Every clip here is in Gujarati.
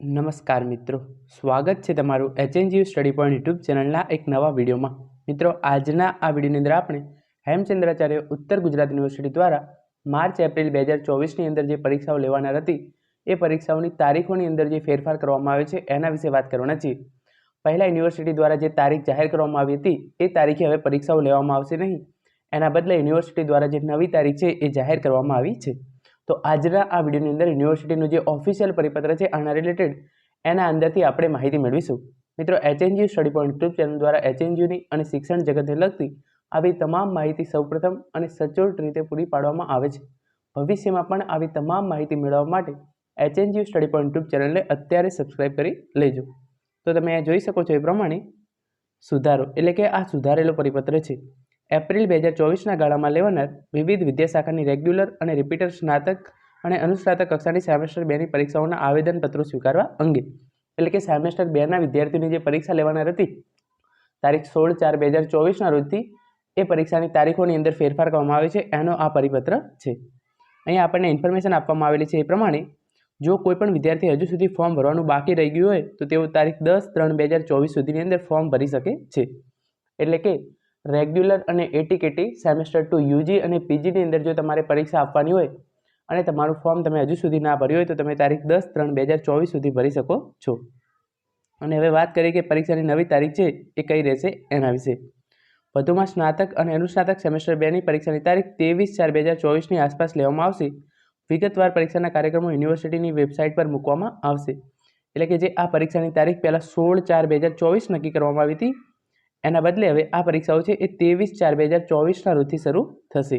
નમસ્કાર મિત્રો. સ્વાગત છે તમારું એચએનજીયુ સ્ટડી પોઈન્ટ યુટ્યુબ ચેનલના એક નવા વિડીયોમાં. મિત્રો, આજના આ વિડીયોની અંદર આપણે હેમચંદ્રાચાર્ય ઉત્તર ગુજરાત યુનિવર્સિટી દ્વારા માર્ચ એપ્રિલ બે હજાર ચોવીસની અંદર જે પરીક્ષાઓ લેવાનાર હતી, એ પરીક્ષાઓની તારીખોની અંદર જે ફેરફાર કરવામાં આવે છે, એના વિશે વાત કરવાના છીએ. પહેલાં યુનિવર્સિટી દ્વારા જે તારીખ જાહેર કરવામાં આવી હતી, એ તારીખે હવે પરીક્ષાઓ લેવામાં આવશે નહીં. એના બદલે યુનિવર્સિટી દ્વારા જે નવી તારીખ છે, એ જાહેર કરવામાં આવી છે. તો આજના આ વિડીયોની અંદર યુનિવર્સિટીનું જે ઓફિશિયલ પરિપત્ર છે આના રિલેટેડ, એના અંદરથી આપણે માહિતી મેળવીશું. મિત્રો HNGU study point YouTube channel દ્વારા એચએનજીયુની અને શિક્ષણ જગતને લગતી આવી તમામ માહિતી સૌપ્રથમ અને સચોટ રીતે પૂરી પાડવામાં આવે છે. ભવિષ્યમાં પણ આવી તમામ માહિતી મેળવવા માટે એચએનજીયુ સ્ટડી પોઈન્ટ યુટ્યુબ ચેનલને અત્યારે સબસ્ક્રાઇબ કરી લેજો. તો તમે જોઈ શકો છો એ પ્રમાણે સુધારો, એટલે કે આ સુધારેલો પરિપત્ર છે. એપ્રિલ બે હજાર ચોવીસના ગાળામાં લેવાનાર વિવિધ વિદ્યાશાખાની રેગ્યુલર અને રિપીટર સ્નાતક અને અનુસ્નાતક કક્ષાની સેમેસ્ટર બેની પરીક્ષાઓના આવેદનપત્રો સ્વીકારવા અંગે. એટલે કે સેમેસ્ટર બેના વિદ્યાર્થીઓની જે પરીક્ષા લેવાનાર હતી, તારીખ સોળ ચાર બે હજાર ચોવીસના રોજથી, એ પરીક્ષાની તારીખોની અંદર ફેરફાર કરવામાં આવે છે, એનો આ પરિપત્ર છે. અહીંયા આપણને ઇન્ફોર્મેશન આપવામાં આવેલી છે એ પ્રમાણે, જો કોઈપણ વિદ્યાર્થી હજુ સુધી ફોર્મ ભરવાનું બાકી રહી ગયું હોય, તો તેઓ તારીખ દસ ત્રણ બે હજાર ચોવીસ સુધીની અંદર ફોર્મ ભરી શકે છે. એટલે કે રેગ્યુલર અને એટીકેટી સેમેસ્ટર ટુ યુજી અને પીજીની અંદર જો તમારે પરીક્ષા આપવાની હોય અને તમારું ફોર્મ તમે હજુ સુધી ના ભર્યું હોય તો તમે તારીખ દસ ત્રણ બે હજાર ચોવીસ સુધી ભરી શકો છો. અને હવે વાત કરીએ કે પરીક્ષાની નવી તારીખ છે એ કઈ રહેશે એના વિશે. વધુમાં સ્નાતક અને અનુસ્નાતક સેમેસ્ટર બેની પરીક્ષાની તારીખ ત્રેવીસ ચાર બે હજાર ચોવીસની આસપાસ લેવામાં આવશે. વિગતવાર પરીક્ષાના કાર્યક્રમો યુનિવર્સિટીની વેબસાઇટ પર મૂકવામાં આવશે. એટલે કે જે આ પરીક્ષાની તારીખ પહેલાં સોળ ચાર બે હજાર ચોવીસ નક્કી કરવામાં આવી હતી એના બદલે હવે આ પરીક્ષાઓ છે એ ત્રેવીસ ચાર બે હજાર ચોવીસના રોજથી શરૂ થશે.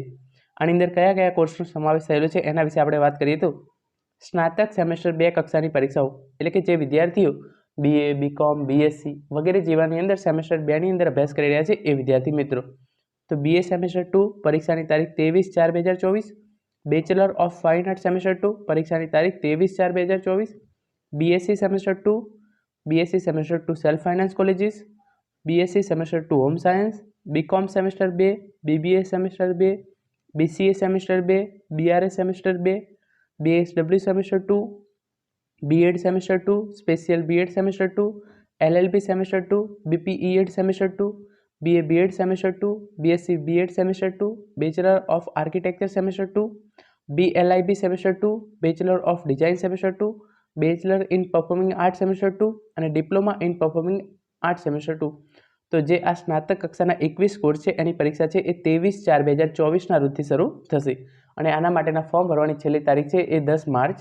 આની અંદર કયા કયા કોર્સનો સમાવેશ થયેલો છે એના વિશે આપણે વાત કરીએ તો સ્નાતક સેમેસ્ટર બે કક્ષાની પરીક્ષાઓ, એટલે કે જે વિદ્યાર્થીઓ બીએ બીકોમ બીએસસી વગેરે જેવાની અંદર સેમેસ્ટર બેની અંદર અભ્યાસ કરી રહ્યા છે એ વિદ્યાર્થી મિત્રો. તો બીએ સેમેસ્ટર ટુ પરીક્ષાની તારીખ ત્રેવીસ ચાર બે હજાર ચોવીસ bachelor of fine art semester two પરીક્ષાની તારીખ ત્રેવીસ ચાર બે હજાર ચોવીસ BSc semester two BSc semester two self finance colleges BSc semester two home science BCom semester બે બીબીએ સેમેસ્ટર બે બીસીએ સેમેસ્ટર બે બીઆરએ સેમેસ્ટર બે BSW semester two BEd semester two special BEd semester two LLB semester two BPEd semester two BA BEd semester two BSc BEd semester two bachelor of architecture semester two BLib semester two bachelor of design semester two bachelor in performing art semester two અને diploma in performing art semester two તો જે આ સ્નાતક કક્ષાના એકવીસ કોર્સ છે, એની પરીક્ષા છે એ ત્રેવીસ ચાર બે હજાર ચોવીસના રોજથી શરૂ થશે. અને આના માટેના ફોર્મ ભરવાની છેલ્લી તારીખ છે એ દસ માર્ચ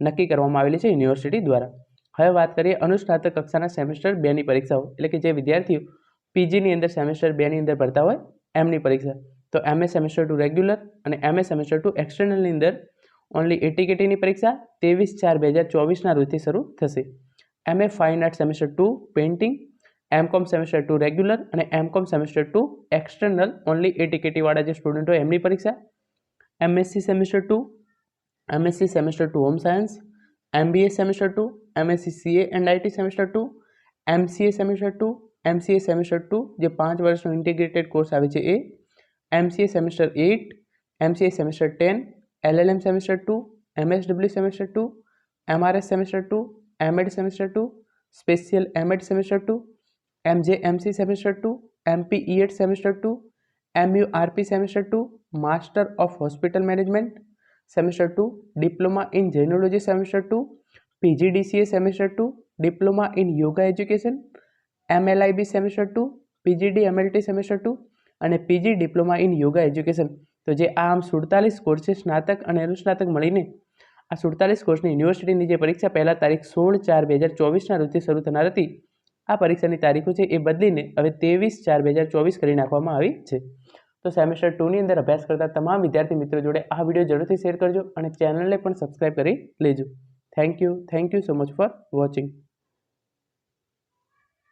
નક્કી કરવામાં આવેલી છે યુનિવર્સિટી દ્વારા. હવે વાત કરીએ અનુસ્નાતક કક્ષાના સેમેસ્ટર બેની પરીક્ષાઓ, એટલે કે જે વિદ્યાર્થીઓ પીજીની અંદર સેમેસ્ટર બેની અંદર ભરતા હોય એમની પરીક્ષા. તો એમએ સેમેસ્ટર ટુ રેગ્યુલર અને એમએ સેમેસ્ટર ટુ એક્સટર્નલની અંદર ઓનલી એટીકેટીની પરીક્ષા ત્રેવીસ ચાર બે હજાર ચોવીસના રોજથી શરૂ થશે. MA fine art semester two painting MCom semester two regular અને MCom semester two external only એ ટિકેટીવાળા જે સ્ટુડન્ટ હોય એમની પરીક્ષા MSc semester two MSc semester two home science MBA semester two MSc CA and IT semester two MCA semester two MCA semester two જે પાંચ વર્ષનો ઇન્ટિગ્રેટેડ કોર્સ આવે છે એ MCA semester eight MCA semester ten LLM semester two MSW semester two MRS semester two MEd semester two special MEd semester two MJ MC semester two MP Ed semester two MU RP semester two master of hospital management semester two diploma in gemology semester two PGDCA semester two diploma in yoga education MLib semester two PGD MLT semester two અને PG diploma in yoga education તો જે આ આમ સુડતાલીસ કોર્સે સ્નાતક અને અનુસ્નાતક મળીને આ સુડતાલીસ કોર્સની યુનિવર્સિટીની જે પરીક્ષા પહેલાં તારીખ સોળ ચાર બે હજાર ચોવીસના રોજથી શરૂ થનાર હતી આ પરીક્ષાની તારીખો છે એ બદલીને હવે ત્રેવીસ ચાર બે હજાર ચોવીસ કરી નાખવામાં આવી છે. તો સેમેસ્ટર ટુની અંદર અભ્યાસ કરતા તમામ વિદ્યાર્થી મિત્રો જોડે આ વીડિયો જરૂરથી શેર કરજો અને ચેનલને પણ સબસ્ક્રાઈબ કરી લેજો. Thank you thank you so much for watching